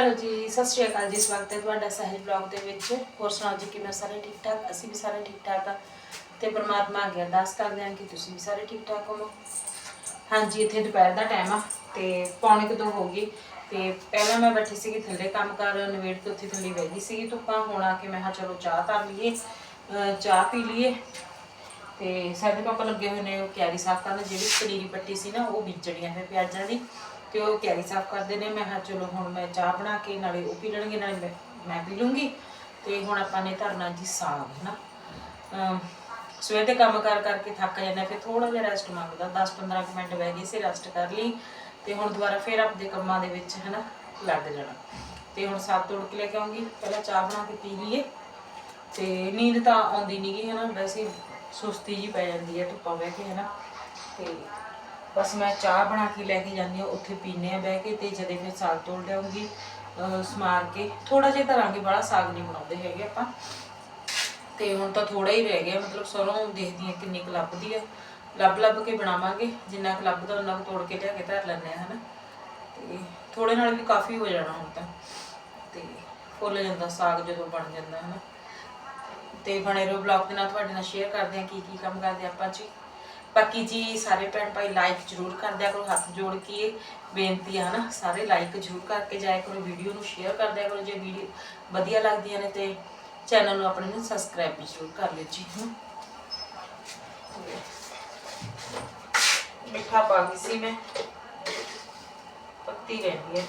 Hello ਜੀ, ਸਤਿ ਸ਼੍ਰੀ ਅਕਾਲ ਜੀ, ਸਵਾਗਤ ਹੈ ਤੁਹਾਡਾ ਸਾਹਿਲ ਬਲੌਗ ਦੇ ਵਿੱਚ। ਹੋਰ ਸੁਣਾਓ ਜੀ, ਕਿਵੇਂ ਸਾਰੇ ਠੀਕ ਠਾਕ? ਅਸੀਂ ਵੀ ਸਾਰੇ ਠੀਕ ਠਾਕ ਆ। ਤੇ ਪ੍ਰਮਾਤਮਾ ਅੱਗੇ ਅਰਦਾਸ ਕਰਦੇ ਹਾਂ ਕਿ ਤੁਸੀਂ ਵੀ ਸਾਰੇ ਠੀਕ ਠਾਕ ਹੋਵੋ। ਹਾਂਜੀ, ਇੱਥੇ ਦੁਪਹਿਰ ਦਾ ਟਾਈਮ ਆ ਤੇ ਪੌਣੇ ਕੁ ਦੋ ਹੋ ਗਈ ਤੇ ਪਹਿਲਾਂ ਮੈਂ ਬੈਠੀ ਸੀਗੀ ਥੱਲੇ ਕੰਮ ਕਰ ਨਵੇੜ ਕੇ ਉੱਥੇ ਥੱਲੇ ਬਹਿ ਗਈ ਸੀਗੀ ਧੁੱਪਾਂ। ਹੁਣ ਆ ਕੇ ਮੈਂ ਕਿਹਾ ਚਲੋ ਚਾਹ ਧਰ ਲਈਏ ਚਾਹ ਪੀ ਲਈਏ। ਤੇ ਸਾਡੇ ਪਾਪਾ ਲੱਗੇ ਹੋਏ ਨੇ ਉਹ ਕਿਆਰੀ ਸਾਫ਼ ਕਰਨ ਜਿਹੜੀ ਪਨੀਰੀ ਪੱਟੀ ਸੀ ਨਾ, ਉਹ ਬੀਜਣੀਆਂ ਹੈ ਪਿਆਜ਼ਾਂ ਦੀ। ਤੇ ਉਹ ਕਿਆਰੀ ਸਾਫ਼ ਕਰਦੇ ਨੇ, ਮੈਂ ਕਿਹਾ ਚਲੋ ਹੁਣ ਮੈਂ ਚਾਹ ਬਣਾ ਕੇ ਨਾਲੇ ਉਹ ਪੀ ਲੈਣਗੇ, ਨਾਲੇ ਮੈਂ ਮੈਂ ਪੀ ਲੂੰਗੀ। ਤੇ ਹੁਣ ਆਪਾਂ ਨੇ ਧਰਨਾ ਜੀ ਸਾਗ, ਹਨਾ? ਸਵੇਰ ਦੇ ਕੰਮ ਕਰ ਕਰਕੇ ਥੱਕ ਜਾਂਦਾ ਫਿਰ ਥੋੜਾ ਜਿਹਾ ਰੈਸਟ ਮੰਗਦਾ। 10-15 ਮਿੰਟ ਬਹਿ ਗਈ ਸੀ ਰੈਸਟ ਕਰ ਲਈ। ਤੇ ਹੁਣ ਦੁਬਾਰਾ ਫਿਰ ਆਪਣੇ ਕੰਮਾਂ ਦੇ ਵਿੱਚ, ਹਨਾ, ਲੱਗ ਜਾਣਾ। ਤੇ ਹੁਣ ਸਾਗ ਤੋੜ ਕੇ ਲੈ ਕੇ ਆਉਂਗੀ। ਪਹਿਲਾਂ ਚਾਹ ਬਣਾ ਕੇ ਪੀ ਲਈਏ। ਤੇ ਨੀਂਦ ਤਾਂ ਆਉਂਦੀ ਨਹੀਂਗੀ ਹੈ ਨਾ ਵੈਸੇ ਸੁਸਤੀ ਜੀ ਪੈ ਜਾਂਦੀ ਹੈ, ਧੁੱਪਾਂ ਬਹਿ ਕੇ ਹੈ ਨਾ ਤੇ ਬਸ ਮੈਂ ਚਾਹ ਬਣਾ ਕੇ ਲੈ ਕੇ ਜਾਂਦੀ ਹਾਂ, ਉੱਥੇ ਪੀਨੇ ਆ ਬਹਿ ਕੇ ਤੇ ਜਦੇ ਫਿਰ ਸਾਗ ਤੋੜ ਲਿਆਉਂਗੀ ਸਮਾਰ ਕੇ ਥੋੜਾ ਜਿਹਾ ਧਰਾਂਗੇ ਬੜਾ ਸਾਗ ਨਹੀਂ ਬਣਾਉਂਦੇ ਹੈਗੇ ਆਪਾਂ। ਤੇ ਹੁਣ ਤਾਂ ਥੋੜਾ ਹੀ ਰਹਿ ਗਿਆ, ਮਤਲਬ ਸਰੋਂ ਦੇਖਦੀ ਹਾਂ ਕਿੰਨੀ ਕੁ ਲੱਭਦੀ ਆ। ਲੱਭ ਲੱਭ ਕੇ ਬਣਾਵਾਂਗੇ, ਜਿੰਨਾ ਕੁ ਲੱਭਦਾ ਉਹਨਾਂ ਕੁ ਤੋੜ ਕੇ ਲਿਆ ਕੇ ਧਰ ਲੈਂਦੇ ਆ ਹਨਾ। ਤੇ ਥੋੜੇ ਨਾਲ ਵੀ ਕਾਫੀ ਹੋ ਜਾਣਾ ਹੁਣ ਤਾਂ। ਤੇ ਫੁੱਲ ਜਾਂਦਾ, ਸਾਗ ਜਦੋਂ ਬਣ ਜਾਂਦਾ, ਹਨਾ। ਤੇ ਬਣੇ ਰਹੋ ਬਲੌਗ ਦੇ ਨਾਲ, ਤੁਹਾਡੇ ਨਾਲ ਸ਼ੇਅਰ ਕਰਦੇ ਆ ਕੀ ਕੀ ਕੰਮ ਕਰਦੇ ਆਪਾਂ ਜੀ। ਬਾਕੀ ਜੀ ਸਾਰੇ ਭੈਣ ਭਾਈ ਲਾਈਕ ਜ਼ਰੂਰ ਕਰ ਦਿਆ ਕਰੋ, ਹੱਥ ਜੋੜ ਕੇ ਬੇਨਤੀ ਹੈ ਹਨਾ ਸਾਰੇ ਲਾਈਕ ਜ਼ਰੂਰ ਕਰਕੇ ਜਾਇਆ ਕਰੋ ਵੀਡੀਓ ਨੂੰ ਸ਼ੇਅਰ ਕਰ ਦਿਆ ਕਰੋ, ਜੇ ਵੀਡੀਓ ਵਧੀਆ ਲੱਗਦੀਆਂ ਨੇ ਤੇ ਚੈਨਲ ਨੂੰ ਆਪਣੇ ਨੂੰ ਸਬਸਕ੍ਰਾਈਬ ਵੀ ਜ਼ਰੂਰ ਕਰ ਲਿਓ ਜੀ ਮਿੱਠਾ ਪਾ ਗਈ ਸੀ ਮੈਂ, ਪੱਤੀ ਰਹਿੰਦੀ ਹੈ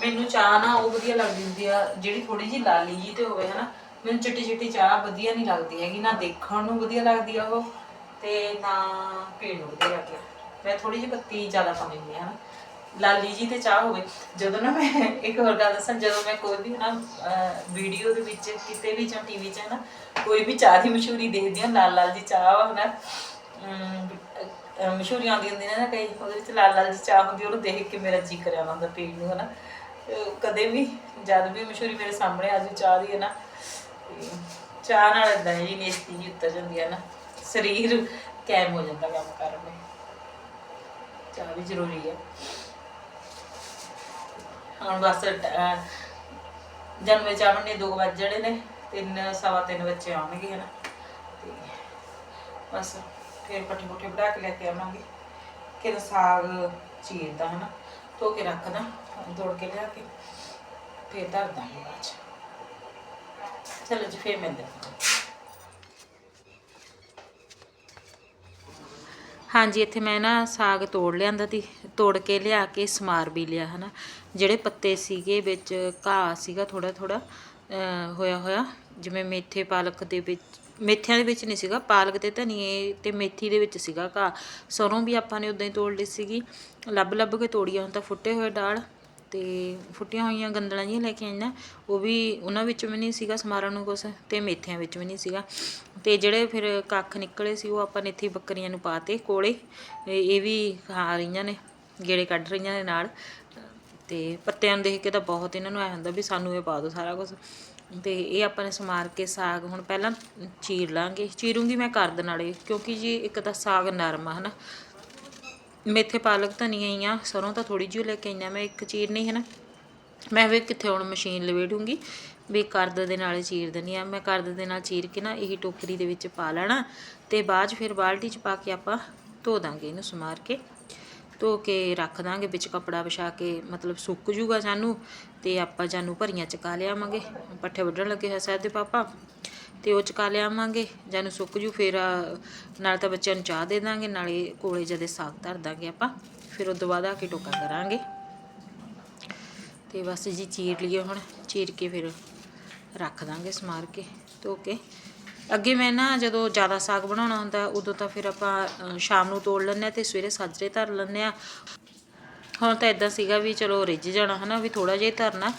ਮੈਨੂੰ ਚਾਹ ਨਾ ਉਹ ਵਧੀਆ ਲੱਗਦੀ ਹੁੰਦੀ ਆ, ਜਿਹੜੀ ਥੋੜੀ ਜਿਹੀ ਲਾਲੀ ਜੀ ਤੇ ਹੋਵੇ, ਹਨਾ। ਮੈਨੂੰ ਚਿੱਟੀ ਚਿੱਟੀ ਚਾਹ ਵਧੀਆ ਨਹੀਂ ਲੱਗਦੀ ਹੈਗੀ ਨਾ ਦੇਖਣ ਨੂੰ ਵਧੀਆ ਲੱਗਦੀ ਆ ਉਹ ਤੇ ਨਾ ਪੀਣ ਨੂੰ ਵਧੀਆ ਲੱਗਦੀ ਆ। ਮੈਂ ਥੋੜੀ ਜਿਹੀ ਪੱਤੀ ਜ਼ਿਆਦਾ ਪਾ ਲੈਂਦੀ ਆ ਹਨਾ। ਲਾਲੀ ਜੀ ਤੇ ਚਾਹ ਹੋਵੇ ਜਦੋਂ ਨਾ ਮੈਂ ਇੱਕ ਹੋਰ ਗੱਲ ਦੱਸਾਂ ਜਦੋਂ ਮੈਂ ਕੋਈ ਵੀ ਨਾ ਵੀਡੀਓ ਦੇ ਵਿੱਚ ਕਿਤੇ ਵੀ ਜਾਂ ਟੀਵੀ 'ਚ ਨਾ ਕੋਈ ਵੀ ਚਾਹ ਦੀ ਮਸ਼ਹੂਰੀ ਦੇਖਦੀ ਹਾਂ ਲਾਲ ਲਾਲ ਜੀ ਚਾਹ ਹਨਾ ਅਮ, ਅਹ, ਮਸ਼ਹੂਰੀਆਂ ਆਉਂਦੀਆਂ ਹੁੰਦੀਆਂ ਨੇ ਨਾ ਕਈ ਉਹਦੇ ਵਿੱਚ ਲਾਲ ਲਾਲ ਜੀ ਚਾਹ ਹੁੰਦੀ ਉਹਨੂੰ ਦੇਖ ਕੇ ਮੇਰਾ ਜੀ ਕਰਿਆ ਹੁੰਦਾ ਪੀਣ ਨੂੰ ਹਨਾ। ਤੇ ਕਦੇ ਵੀ ਜਦ ਵੀ ਮਸ਼ਹੂਰੀ ਮੇਰੇ ਸਾਹਮਣੇ ਆ ਜੂ ਚਾਹ ਦੀ ਹੈ ਨਾ ਚਾਹ ਨਾਲ ਇਦਾਂ ਜੀ ਨੇਸਤੀ ਜੀ ਉੱਤਰ ਜਾਂਦੀ ਹੈ ਨਾ ਸਰੀਰ ਕੈਮ ਹੋ ਜਾਂਦਾ ਕੰਮ ਕਰਨ ਨੂੰ ਚਾਹ ਵੀ ਜ਼ਰੂਰੀ ਹੈ ਹੁਣ ਬਸ ਅਹ, ਜਨਮੇ ਚਾਵਣ ਨੇ 2 ਵਜ ਜਣੇ ਨੇ ਤਿੰਨ ਸਵਾ ਤਿੰਨ ਬੱਚੇ ਆਉਣਗੇ ਹਨਾ। ਤੇ ਬਸ ਫਿਰ ਪੱਠੇ ਪੁੱਠੇ ਬਣਾ ਕੇ ਲੈ ਕੇ ਆਵਾਂਗੇ। ਕਿ ਸਾਗ ਚੀਰਦਾ ਹਨਾ ਧੋ ਕੇ ਰੱਖਦਾ ਤੋੜ ਕੇ ਲਿਆ ਕੇ ਫਿਰ ਧਰ ਦਾਂਗੇ ਬਾਅਦ ਚਲੋ ਜੀ, ਫਿਰ ਮਿਲਦੇ ਹਾਂਜੀ, ਇੱਥੇ ਮੈਂ ਨਾ ਸਾਗ ਤੋੜ ਲਿਆਂਦਾ ਤੀ ਤੋੜ ਕੇ ਲਿਆ ਕੇ ਸਮਾਰ ਵੀ ਲਿਆ, ਹਨਾ। ਜਿਹੜੇ ਪੱਤੇ ਸੀਗੇ ਵਿੱਚ ਘਾਹ ਸੀਗਾ ਥੋੜਾ ਥੋੜਾ ਹੋਇਆ ਹੋਇਆ, ਜਿਵੇਂ ਮੇਥੇ ਪਾਲਕ ਦੇ ਵਿੱਚ, ਮੇਥਿਆਂ ਦੇ ਵਿੱਚ ਨਹੀਂ ਸੀਗਾ, ਪਾਲਕ ਤੇ ਧਨੀਏ ਤੇ ਮੇਥੀ ਦੇ ਵਿੱਚ ਸੀਗਾ ਘਾਹ। ਸਰੋਂ ਵੀ ਆਪਾਂ ਨੇ ਉਦਾਂ ਹੀ ਤੋੜ ਲਈ ਸੀਗੀ। ਲੱਭ ਲੱਭ ਕੇ ਤੋੜੀਆਂ, ਹੁਣ ਤਾਂ ਫੁੱਟੇ ਹੋਏ ਡਾਲ ਤੇ ਫੁੱਟੀਆਂ ਹੋਈਆਂ ਗੰਦਲਾਂ ਜਿਹੀਆਂ ਲੈ ਕੇ ਆਈਆਂ, ਉਹ ਵੀ ਉਹਨਾਂ ਵਿੱਚ ਵੀ ਨਹੀਂ ਸੀਗਾ ਸਮਾਰਨ ਨੂੰ ਕੁਛ ਤੇ ਮੇਥਿਆਂ ਵਿੱਚ ਵੀ ਨਹੀਂ ਸੀਗਾ। ਤੇ ਜਿਹੜੇ ਫਿਰ ਕੱਖ ਨਿਕਲੇ ਸੀ, ਉਹ ਆਪਾਂ ਨੇ ਇੱਥੇ ਬੱਕਰੀਆਂ ਨੂੰ ਪਾਤੇ ਕੋਲੇ। ਇਹ ਵੀ ਖਾ ਰਹੀਆਂ ਨੇ, ਗੇੜੇ ਕੱਢ ਰਹੀਆਂ ਨੇ ਨਾਲ। ਤੇ ਪੱਤਿਆਂ ਨੂੰ ਦੇਖ ਕੇ ਤਾਂ ਬਹੁਤ ਇਹਨਾਂ ਨੂੰ ਐ ਹੁੰਦਾ ਵੀ ਸਾਨੂੰ ਇਹ ਪਾ ਦਿਓ ਸਾਰਾ ਕੁਝ ਤੇ ਇਹ ਆਪਾਂ ਨੇ ਸਮਾਰ ਕੇ ਸਾਗ ਹੁਣ ਪਹਿਲਾਂ ਚੀਰ ਲਾਂਗੇ। ਚੀਰੂੰਗੀ ਮੈਂ ਕਰ ਦੇ ਨਾਲੇ, ਕਿਉਂਕਿ ਜੀ ਇੱਕ ਤਾਂ ਸਾਗ ਨਰਮ ਆ, ਹਨਾ। ਮੇਥੇ ਪਾਲਕ ਧਨੀਆ ਹੀ ਆ, ਸਰੋਂ ਤਾਂ ਥੋੜੀ ਜਿਹੀ ਲੈ ਕੇ ਆਈਆਂ ਮੈਂ ਇੱਕ ਚੀਰ ਨਹੀਂ ਹੈ ਨਾ ਮੈਂ ਵੀ ਕਿੱਥੇ ਹੁਣ ਮਸ਼ੀਨ ਲਵੇੜੂੰਗੀ, ਵੀ ਕਰਦ ਦੇ ਨਾਲ ਚੀਰ ਦਿੰਦੀ ਆ। ਮੈਂ ਕਰਦ ਦੇ ਨਾਲ ਚੀਰ ਕੇ ਨਾ ਇਹੀ ਟੋਕਰੀ ਦੇ ਵਿੱਚ ਪਾ ਲੈਣਾ, ਤੇ ਬਾਅਦ 'ਚ ਫਿਰ ਬਾਲਟੀ 'ਚ ਪਾ ਕੇ ਆਪਾਂ ਧੋ ਦਾਂਗੇ ਇਹਨੂੰ ਸਮਾਰ ਕੇ। ਧੋ ਕੇ ਰੱਖ ਦਾਂਗੇ, ਵਿੱਚ ਕਪੜਾ ਵਿਛਾ ਕੇ, ਮਤਲਬ ਸੁੱਕ ਜੂਗਾ ਸਾਨੂੰ ਤੇ ਆਪਾਂ ਜਾਨੂੰ ਭਰੀਆਂ ਚਕਾ ਲਿਆਵਾਂਗੇ। ਪੱਠੇ ਵੱਢਣ ਲੱਗੇ ਹੋਏ ਸਾਹਿਬ ਦੇ ਪਾਪਾ। ਤੇ ਉਹ ਚਕਾ ਲਿਆਵਾਂਗੇ। ਜਾਨੂੰ ਸੁੱਕ ਜੂ ਫਿਰ ਅ, ਨਾਲ ਤਾਂ ਬੱਚਿਆਂ ਨੂੰ ਚਾਹ ਦੇ ਦਾਂਗੇ ਨਾਲੇ ਕੋਲੇ ਜਦੇ ਸਾਗ ਧਰ ਦਾਂਗੇ ਆਪਾਂ ਫਿਰ ਉਹ ਤੋਂ ਬਾਅਦ ਆ ਕੇ ਟੋਕਾ ਕਰਾਂਗੇ। ਤੇ ਬਸ ਜੀ ਚੀਰ ਲਈਏ ਹੁਣ ਚੀਰ ਕੇ ਫਿਰ ਰੱਖ ਦਾਂਗੇ ਸਮਾਰ ਕੇ ਧੋ ਕੇ। ਅੱਗੇ ਮੈਂ ਨਾ ਜਦੋਂ ਜ਼ਿਆਦਾ ਸਾਗ ਬਣਾਉਣਾ ਹੁੰਦਾ ਉਦੋਂ ਤਾਂ ਫਿਰ ਆਪਾਂ ਸ਼ਾਮ ਨੂੰ ਤੋੜ ਲੈਂਦੇ ਹਾਂ ਤੇ ਸਵੇਰੇ ਸਾਜਰੇ ਧਰ ਲੈਂਦੇ ਆ। ਹੁਣ ਤਾਂ ਇਦਾਂ ਸੀਗਾ ਵੀ ਚਲੋ ਰਿੱਝ ਜਾਣਾ ਹਨਾ ਵੀ ਥੋੜਾ ਜਿਹਾ ਧਰਨਾ।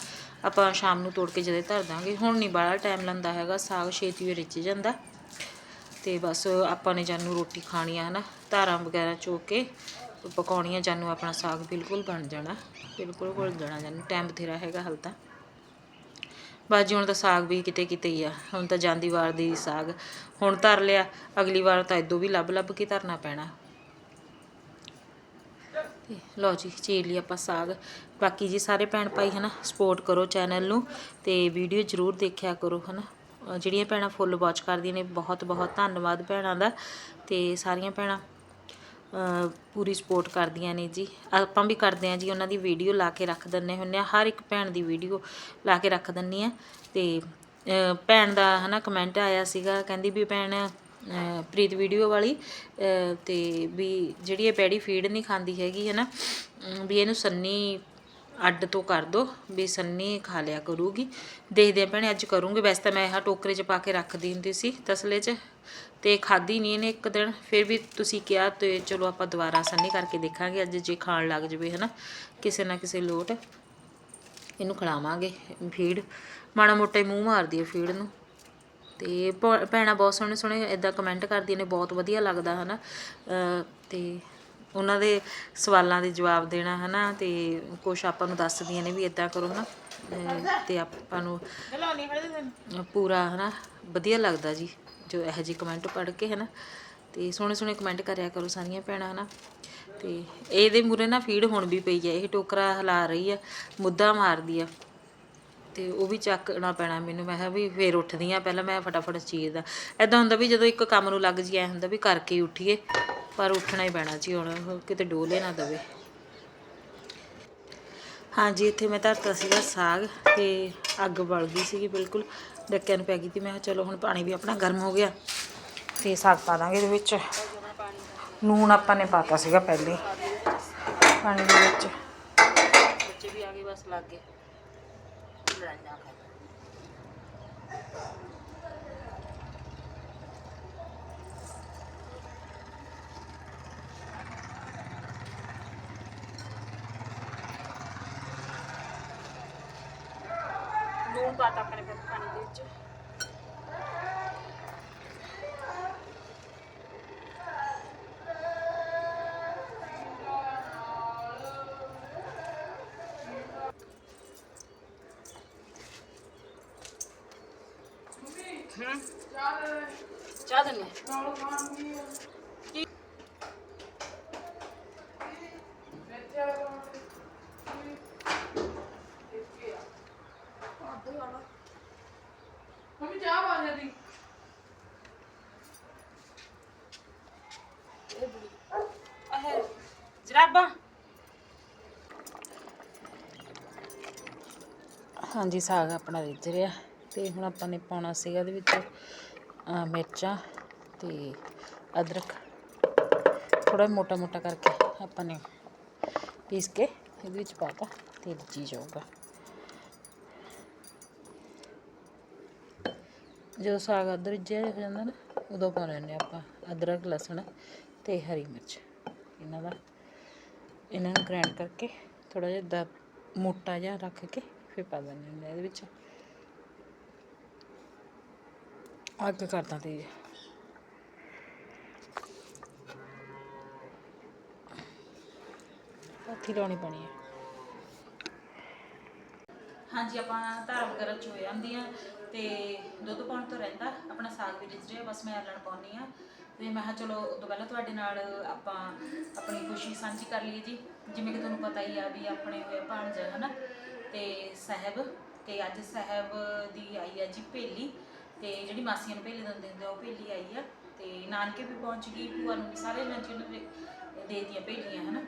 ਆਪਾਂ ਸ਼ਾਮ ਨੂੰ ਤੋੜ ਕੇ ਜਦੇ ਧਰ ਦਾਂਗੇ। ਹੁਣ ਨਹੀਂ ਬਾਹਲਾ ਟਾਈਮ ਲੰਦਾ ਹੈਗਾ, ਸਾਗ ਛੇਤੀ ਵੀ ਰਿੱਝ ਜਾਂਦਾ। ਤੇ ਬਸ ਆਪਾਂ ਨੇ ਜਾਨੂੰ ਰੋਟੀ ਖਾਣੀ ਆ, ਹਨਾ। ਧਾਰਾਂ ਵਗੈਰਾ ਚੋ ਕੇ ਪਕਾਉਣੀਆਂ, ਜਾਨੂੰ ਆਪਣਾ ਸਾਗ ਬਿਲਕੁਲ ਬਣ ਜਾਣਾ। ਬਿਲਕੁਲ ਘੁਲ ਜਾਣਾ ਜਾਨੂੰ। ਟਾਈਮ ਬਥੇਰਾ ਹੈਗਾ ਹਲ ਤਾਂ। ਬਾਜੀ ਹੁਣ ਤਾਂ ਸਾਗ ਵੀ ਕਿਤੇ ਕਿਤੇ ਹੀ ਆ। ਹੁਣ ਤਾਂ ਜਾਂਦੀ ਵਾਰ ਦੀ ਸਾਗ। ਹੁਣ ਧਰ ਲਿਆ, ਅਗਲੀ ਵਾਰ ਤਾਂ ਇਦੋਂ ਵੀ ਲੱਭ ਲੱਭ ਕੇ ਧਰਨਾ ਪੈਣਾ। ਤੇ ਲਓ ਜੀ, ਚੀਰ ਲਈ ਆਪਾਂ ਸਾਗ। ਬਾਕੀ ਜੀ ਸਾਰੇ ਭੈਣ ਭਾਈ ਹਨਾ ਸਪੋਰਟ ਕਰੋ ਚੈਨਲ ਨੂੰ ਤੇ ਵੀਡੀਓ ਜਰੂਰ ਦੇਖਿਆ ਕਰੋ ਹਨਾ। ਅਹ ਜਿਹੜੀਆਂ ਭੈਣਾਂ ਫੁੱਲ ਵਾਚ ਕਰਦੀਆਂ ਨੇ, ਬਹੁਤ ਬਹੁਤ ਧੰਨਵਾਦ ਭੈਣਾਂ ਦਾ ਤੇ ਸਾਰੀਆਂ ਭੈਣਾਂ ਪੂਰੀ ਸਪੋਰਟ ਕਰਦੀਆਂ ਨੇ ਜੀ। ਆਪਾਂ ਵੀ ਕਰਦੇ ਆ ਜੀ, ਉਹਨਾਂ ਦੀ ਵੀਡੀਓ ਲਾ ਕੇ ਰੱਖ ਦਿੰਨੇ ਹੁੰਨੇ ਆ ਹਰ ਇੱਕ ਭੈਣ ਦੀ ਵੀਡੀਓ ਲਾ ਕੇ ਰੱਖ ਦਿੰਨੀ ਆ ਤੇ ਭੈਣ ਦਾ ਹਨਾ ਕਮੈਂਟ ਆਇਆ ਸੀਗਾ, ਕਹਿੰਦੀ ਵੀ ਭੈਣ ਪ੍ਰੀਤ ਵੀਡੀਓ ਵਾਲੀ, ਅਹ ਤੇ ਵੀ ਜਿਹੜੀ ਇਹ ਪੈੜੀ ਫੀਡ ਨਹੀਂ ਖਾਂਦੀ ਹੈਗੀ ਹੈ ਨਾ ਵੀ ਇਹਨੂੰ ਸੰਨੀ ਅੱਡ ਤੋਂ ਕਰ ਦੋ, ਵੀ ਸੰਨੀ ਖਾ ਲਿਆ ਕਰੂਗੀ। ਦੇਖਦੇ ਆ ਭੈਣੇ, ਅੱਜ ਕਰੂੰਗੇ। ਵੈਸੇ ਤਾਂ ਮੈਂ ਇਹ ਟੋਕਰੇ 'ਚ ਪਾ ਕੇ ਰੱਖਦੀ ਹੁੰਦੀ ਸੀ ਤਸਲੇ 'ਚ, ਤੇ ਖਾਦੀ ਨਹੀਂ ਇਹਨੇ ਇੱਕ ਦਿਨ। ਫਿਰ ਵੀ ਤੁਸੀਂ ਕਿਹਾ ਤੇ ਚਲੋ ਆਪਾਂ ਦੁਬਾਰਾ ਸੰਨੀ ਕਰਕੇ ਦੇਖਾਂਗੇ, ਅੱਜ ਜੇ ਖਾਣ ਲੱਗ ਜਵੇ, ਹਨਾ, ਕਿਸੇ ਨਾ ਕਿਸੇ ਲੋਟ। ਇਹਨੂੰ ਖਿਲਾਵਾਂਗੇ ਫੀਡ ਮਾੜਾ ਮੋਟਾ ਹੀ ਮੂੰਹ ਮਾਰਦੀ ਹੈ ਫੀਡ ਨੂੰ। ਅਤੇ ਭ- ਭੈਣਾਂ ਬਹੁਤ ਸੋਹਣੇ ਸੋਹਣੇ ਇੱਦਾਂ ਕਮੈਂਟ ਕਰਦੀਆਂ ਨੇ, ਬਹੁਤ ਵਧੀਆ ਲੱਗਦਾ ਹੈ ਨਾ ਅਤੇ ਉਹਨਾਂ ਦੇ ਸਵਾਲਾਂ ਦੇ ਜਵਾਬ ਦੇਣਾ ਹੈ ਨਾ ਅਤੇ ਕੁਛ ਆਪਾਂ ਨੂੰ ਦੱਸਦੀਆਂ ਨੇ ਵੀ ਇੱਦਾਂ ਕਰੋ ਨਾ ਅਹ ਤੇ ਆਪਾਂ ਨੂੰ ਪੂਰਾ ਹੈ ਨਾ ਵਧੀਆ ਲੱਗਦਾ ਜੀ, ਜੋ ਇਹੋ ਜਿਹੇ ਕਮੈਂਟ ਪੜ੍ਹ ਕੇ ਹੈ ਨਾ ਤੇ ਸੋਹਣੇ ਸੋਹਣੇ ਕਮੈਂਟ ਕਰਿਆ ਕਰੋ ਸਾਰੀਆਂ ਭੈਣਾਂ, ਹਨਾ। ਤੇ ਇਹਦੇ ਮੂਰੇ ਨਾ ਫੀਡ ਹੁਣ ਵੀ ਪਈ ਹੈ ਇਹ ਟੋਕਰਾ ਹਿਲਾ ਰਹੀ ਆ, ਮੁੱਦਾ ਮਾਰਦੀ ਆ। ਅਤੇ ਉਹ ਵੀ ਚੱਕਣਾ ਪੈਣਾ ਮੈਨੂੰ। ਮੈਂ ਕਿਹਾ ਵੀ ਫਿਰ ਉੱਠਦੀ ਹਾਂ ਪਹਿਲਾਂ, ਮੈਂ ਫਟਾਫਟ ਚੀਰਦਾ। ਇੱਦਾਂ ਹੁੰਦਾ ਵੀ ਜਦੋਂ ਇੱਕ ਕੰਮ ਨੂੰ ਲੱਗ ਜੀ ਐਂ ਹੁੰਦਾ ਵੀ ਕਰਕੇ ਹੀ ਉੱਠੀਏ, ਪਰ ਉੱਠਣਾ ਹੀ ਪੈਣਾ ਜੀ, ਹੁਣ ਕਿਤੇ ਡੋਲੇ ਨਾ ਦਵੇ। ਹਾਂਜੀ, ਇੱਥੇ ਮੈਂ ਧਰਤਾ ਸੀਗਾ ਸਾਗ ਤੇ ਅੱਗ ਬਲ ਗਈ ਸੀਗੀ ਬਿਲਕੁਲ। ਡੱਕਿਆਂ ਨੂੰ ਪੈ ਗਈ ਸੀ ਮੈਂ ਕਿਹਾ ਚਲੋ ਹੁਣ ਪਾਣੀ ਵੀ ਆਪਣਾ ਗਰਮ ਹੋ ਗਿਆ। ਤੇ ਸਾਗ ਪਾ ਦਾਂਗੇ ਇਹਦੇ ਵਿੱਚ। ਨੂਨ ਆਪਾਂ ਨੇ ਪਾਤਾ ਸੀਗਾ ਪਹਿਲੇ। ਪਾਣੀ ਦੇ ਵਿੱਚ। ਬੱਚੇ ਵੀ ਆ ਗਏ, ਬਸ ਲੱਗ ਗਏ। ਲੜਾਈਆਂ ਕਰ ਨੂਨ ਪਾਤਾ ਆਪਣੇ ਫਿਰ ਪਾਣੀ ਦੇ ਵਿੱਚ ਚਾਹ ਦਿੰਨੇ ਮੰਮੀ ਚਾਹ ਪਾ ਦੇ ਦੀ। ਆਹ ਜਰਾਬਾਂ। ਹਾਂਜੀ ਸਾਗ ਆਪਣਾ ਰਿੱਝ ਰਿਹਾ। ਤੇ ਹੁਣ ਆਪਾਂ ਨੇ ਪਾਉਣਾ ਸੀਗਾ ਇਹਦੇ ਵਿੱਚ ਮਿਰਚਾਂ ਤੇ ਅਦਰਕ। ਥੋੜਾ ਮੋਟਾ ਮੋਟਾ ਕਰਕੇ ਆਪਾਂ ਨੇ ਪੀਸ ਕੇ ਇਹਦੇ ਵਿੱਚ ਪਾਤਾ ਤੇ ਜੀ ਜਾਊਗਾ ਜਦੋਂ ਸਾਗ ਅਦਰ ਰਿੱਝਿਆ ਹੋ ਜਾਂਦਾ ਨਾ, ਉਦੋਂ ਪਾ ਲੈਂਦੇ ਹਾਂ ਆਪਾਂ ਅਦਰਕ, ਲਸਣ ਤੇ ਹਰੀ ਮਿਰਚ। ਇਹਨਾਂ ਦਾ, ਇਹਨਾਂ ਨੂੰ ਗ੍ਰਾਈਂਡ ਕਰਕੇ ਥੋੜਾ ਜਿਹਾ ਦਾ, ਮੋਟਾ ਜਿਹਾ ਰੱਖ ਕੇ ਫਿਰ ਪਾ ਦਿੰਦੇ ਹੁੰਦੇ ਆ ਇਹਦੇ ਵਿੱਚ। ਅੱਗ ਕਰਦਾ ਤੇਜ਼। ਹੱਥੀ ਲਾਉਣੀ ਪੈਣੀ ਹੈ। ਹਾਂਜੀ, ਆਪਾਂ ਧਾਰ ਵਗੈਰਾ ਚੋ ਜਾਂਦੀ ਤੇ ਦੁੱਧ ਪਾਉਣ ਤੋਂ ਰਹਿੰਦਾ, ਆਪਣਾ ਸਾਗ ਵੀ ਰਿੱਝ ਰਿਹਾ, ਬਸ ਮੈਂ ਆਲਣ ਪਾਉਣੀ ਆ ਤੇ ਮੈਂ ਕਿਹਾ ਚਲੋ, ਉਦੋਂ ਪਹਿਲਾਂ ਤੁਹਾਡੇ ਨਾਲ ਆਪਾਂ ਆਪਣੀ ਖੁਸ਼ੀ ਸਾਂਝੀ ਕਰ ਲਈਏ ਜੀ। ਜਿਵੇਂ ਕਿ ਤੁਹਾਨੂੰ ਪਤਾ ਹੀ ਆ ਵੀ ਆਪਣੇ ਹੋਏ ਭਾਣਜਾ, ਹਨਾ? ਤੇ ਸਾਹਿਬ, ਤੇ ਅੱਜ ਸਾਹਿਬ ਦੀ ਆਈ ਆ ਜੀ ਭੇਲੀ। ਤੇ ਜਿਹੜੀ ਮਾਸੀਆਂ ਨੂੰ ਭੇਲੀ ਦਿੰਦੇ ਹੁੰਦੇ ਆ ਉਹ ਭੇਲੀ ਆਈ ਆ। ਤੇ ਨਾਨਕੇ ਵੀ ਪਹੁੰਚ ਗਈ ਭੂਆ ਨੂੰ ਵੀ ਸਾਰੇ ਇਹਨਾਂ ਨੂੰ ਦੇ ਦਿੱਤੀਆਂ ਭੇਲੀਆਂ ਹਨਾ।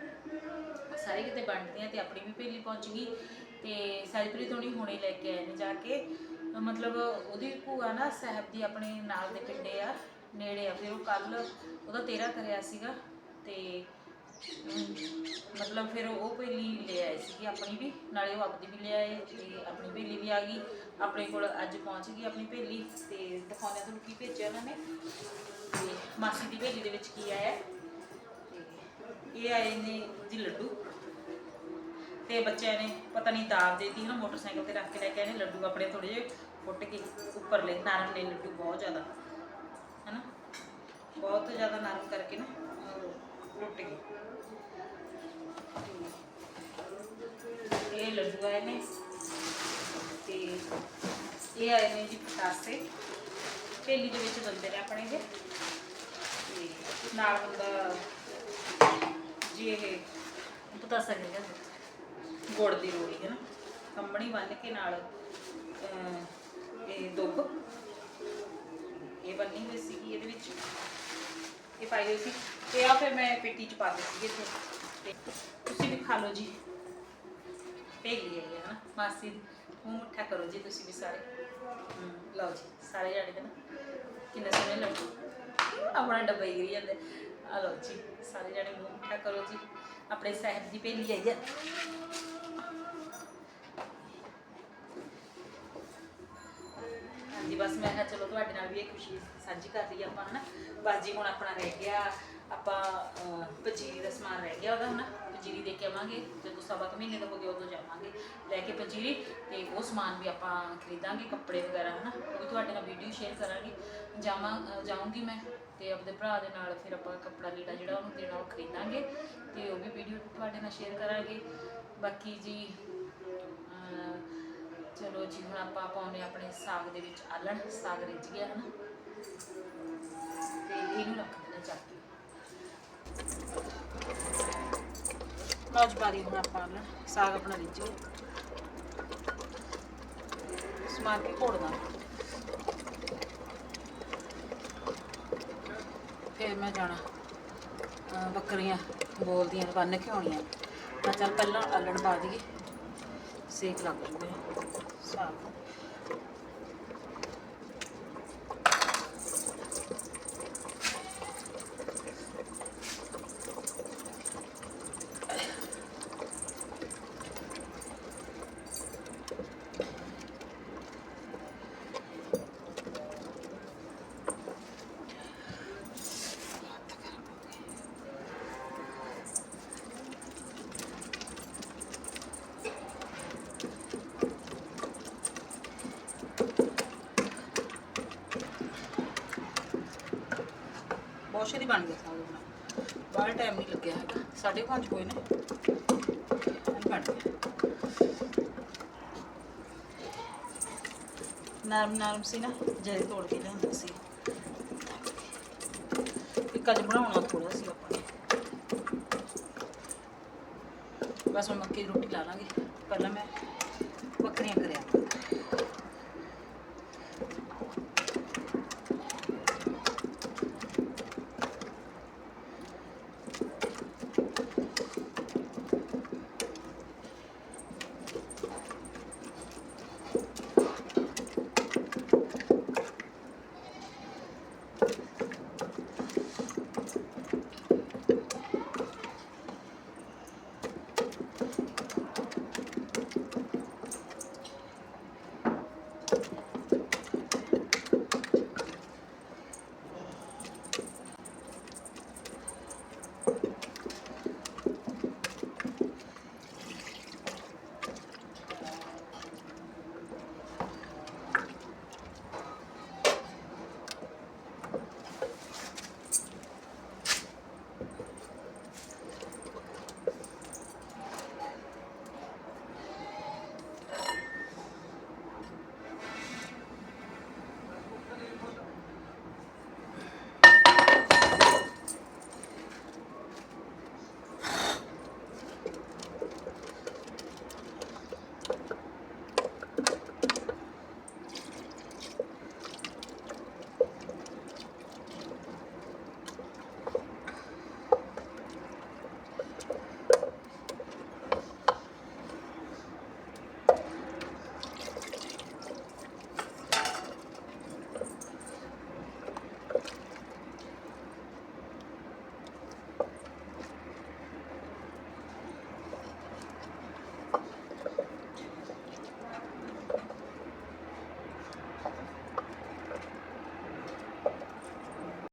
ਸਾਰੇ ਕਿਤੇ ਵੰਡਦੀਆਂ ਤੇ ਆਪਣੀ ਵੀ ਭੇਲੀ ਪਹੁੰਚ ਗਈ। ਤੇ ਸੈਲਪ੍ਰੀਤ ਹੋਣੀ ਹੁਣੇ ਲੈ ਕੇ ਆਏ ਨੇ ਜਾ ਕੇ। ਮਤਲਬ ਉਹਦੀ ਭੂਆ ਨਾ ਸਾਹਿਬ ਦੀ ਆਪਣੇ ਨਾਲ ਦੇ ਪਿੰਡੇ ਆ ਨੇੜੇ ਆ। ਫਿਰ ਉਹ ਕੱਲ ਉਹਦਾ ਤੇਰਾ ਕਰਿਆ ਸੀਗਾ ਤੇ ਅਮ, ਮਤਲਬ ਫਿਰ ਉਹ ਭੇਲੀ ਲੈ ਆਏ ਸੀਗੀ ਆਪਣੀ ਵੀ ਨਾਲੇ ਉਹ ਆਪਦੀ ਵੀ ਲੈ ਆਏ ਤੇ ਆਪਣੀ ਭੇਲੀ ਵੀ ਆ ਗਈ। ਆਪਣੇ ਕੋਲ ਅੱਜ ਪਹੁੰਚ ਗਈ ਆਪਣੀ ਭੇਲੀ ਤੇ ਦਿਖਾਉਂਦੇ ਤੁਹਾਨੂੰ ਕੀ ਭੇਜਿਆ ਉਹਨਾਂ ਨੇ। ਤੇ ਮਾਸੀ ਦੀ ਭੇਲੀ ਦੇ ਵਿੱਚ ਕੀ ਆਇਆ ਤੇ ਇਹ ਆਏ ਨੇ ਜੀ ਲੱਡੂ। ਤੇ ਬੱਚਿਆਂ ਨੇ ਪਤਾ ਨਹੀਂ ਦਾਬ ਦੇਤੀ ਹੈ ਮੋਟਰਸਾਈਕਲ ਤੇ ਰੱਖ ਕੇ ਲੈ ਕੇ ਆਏ ਨੇ। ਲੱਡੂ ਆਪਣੇ ਥੋੜੇ ਜਿਹੇ ਫੁੱਟ ਕੇ ਉੱਪਰ ਲੈ ਨਰਮ ਨੇ ਲੱਡੂ ਬਹੁਤ ਜ਼ਿਆਦਾ ਹੈਨਾ? ਬਹੁਤ ਜ਼ਿਆਦਾ ਨਰਮ ਕਰਕੇ ਨਾ ਅਹ, ਟੁੱਟ ਗਏ ਇਹ ਲੱਡੂ ਆਏ ਨੇ। ਤੇ ਇਹ ਆਏ ਨੇ ਜੀ ਪਤਾਸੇ ਭੇਲੀ ਦੇ ਵਿੱਚ ਬੰਦੇ ਨੇ ਆਪਣੇ ਇਹ ਤੇ ਨਾਲ ਹੁੰਦਾ ਜੀ ਇਹ ਪਤਾਸਾ ਹੈਗਾ ਗੁੜ ਦੀ ਰੋੜੀ ਹੈ ਨਾ। ਕੰਬਣੀ ਬੰਨ ਕੇ ਨਾਲ ਇਹ ਦੁੱਬ ਇਹ ਬੰਨੀ ਹੋਈ ਸੀਗੀ ਇਹਦੇ ਵਿੱਚ। ਇਹ ਪਾਈ ਹੋਈ ਸੀ। ਤੇ ਆ ਫਿਰ ਮੈਂ ਪੇਟੀ ਚ ਪਾ ਦਿੱਤੀ ਇੱਥੇ। ਤੇ ਤੁਸੀਂ ਵੀ ਖਾ ਲਓ ਜੀ। ਭੇਲੀ ਹੈ ਨਾ, ਮਾਸੀ ਦੀ। ਮੂੰਹ ਮਿੱਠਾ ਕਰੋ ਜੀ ਤੁਸੀਂ ਵੀ ਸਾਰੇ। ਹਮ, ਲਓ ਜੀ ਸਾਰੇ ਜਾਣੇ ਦੇ ਨਾ ਕਿੰਨੇ ਸੋਹਣੇ ਲੱਡੂ। ਆਪਣਾ ਡੱਬਾ ਹੀ ਗਰੀ ਜਾਂਦੇ। ਆ ਲਓ ਜੀ ਸਾਰੇ ਜਾਣੇ ਮੂੰਹ ਮਿੱਠਾ ਕਰੋ ਜੀ। ਆਪਣੇ ਸਾਹਿਬ ਦੀ ਭੇਲੀ ਆਈ ਆ। ਹਾਂਜੀ ਬਸ ਮੈਂ ਕਿਹਾ ਚਲੋ ਤੁਹਾਡੇ ਨਾਲ ਵੀ ਇਹ ਖੁਸ਼ੀ ਸਾਂਝੀ ਕਰ ਲਈ ਆਪਾਂ ਹਨਾ। ਬਸ ਜੀ ਹੁਣ ਆਪਣਾ ਰਹਿ ਗਿਆ ਆਪਾਂ ਅਹ, ਪੰਜੀਰੀ ਦਾ ਸਮਾਨ ਰਹਿ ਗਿਆ ਉਹਦਾ ਹਨਾ। ਪੰਜੀਰੀ ਦੇ ਕੇ ਆਵਾਂਗੇ। ਜਦੋਂ ਸਵਾ ਕੁ ਮਹੀਨੇ ਦਾ ਹੋ ਗਿਆ, ਉਦੋਂ ਜਾਵਾਂਗੇ। ਲੈ ਕੇ ਪੰਜੀਰੀ ਤੇ ਉਹ ਸਮਾਨ ਵੀ ਆਪਾਂ ਖਰੀਦਾਂਗੇ, ਕੱਪੜੇ ਵਗੈਰਾ, ਹਨਾ। ਉਹ ਵੀ ਤੁਹਾਡੇ ਨਾਲ ਵੀਡੀਓ ਸ਼ੇਅਰ ਕਰਾਂਗੇ। ਜਾਵਾਂ ਜਾਊਂਗੀ ਮੈਂ ਤੇ ਆਪਣੇ ਭਰਾ ਦੇ ਨਾਲ ਫਿਰ ਆਪਾਂ ਕੱਪੜਾ ਲੀੜਾ ਜਿਹੜਾ ਉਹਨੂੰ ਦੇਣਾ, ਉਹ ਖਰੀਦਾਂਗੇ ਤੇ ਉਹ ਵੀ ਵੀਡੀਓ ਤੁਹਾਡੇ ਨਾਲ ਸ਼ੇਅਰ ਕਰਾਂਗੇ। ਬਾਕੀ ਜੀ ਚਲੋ ਜੀ, ਹੁਣ ਆਪਾਂ ਪਾਉਨੇ ਆਪਣੇ ਸਾਗ ਦੇ ਵਿੱਚ ਆਲਣ। ਸਾਗ ਰਿੱਝ ਗਿਆ, ਹਨਾ। ਤੇ ਇਹਨੂੰ ਰੱਖ ਦੇਣਾ ਚੱਕ ਕੇ ਬਾਰੀ ਹੁਣ ਆਪਾਂ ਆਲਣ ਸਾਗ ਆਪਣਾ ਰਿੱਝ। ਗਿਆ ਸਮਾਰ ਕੇ ਘੋੜਨਾ ਫਿਰ ਮੈਂ ਜਾਣਾ। ਅਹ ਬੱਕਰੀਆਂ ਬੋਲਦੀਆਂ ਨੇ, ਬੰਨ ਕੇ ਆਉਣੀਆਂ। ਮੈਂ ਚੱਲ ਪਹਿਲਾਂ ਆਲਣ ਪਾ ਦਈਏ। ਸੇਕ ਲੱਗ ਜੂਗਾ ਸਾਗ। ਬਹੁਤ ਛੇਤੀ ਬਣ ਗਿਆ ਸਾਗ ਆਪਣਾ ਬਾਹਰ ਟਾਈਮ ਨਹੀਂ ਲੱਗਿਆ ਹੈਗਾ ਸਾਢੇ ਕੁ ਪੰਜ ਹੋਏ ਨੇ ਐਨ ਬਣ ਗਿਆ ਨਰਮ ਨਰਮ ਸੀ ਨਾ ਜਿਹੜੇ ਤੋੜ ਕੇ ਲਿਆਂਦਾ ਸੀ ਇੱਕ ਅੱਜ ਬਣਾਉਣਾ ਥੋੜਾ ਸੀ ਆਪਾਂ ਨੇ ਬਸ ਹੁਣ ਮੱਕੀ ਦੀ ਰੋਟੀ ਲਾ ਲਾਂਗੇ ਪਹਿਲਾਂ ਮੈਂ ਬੱਕਰੀਆਂ ਕਰਿਆ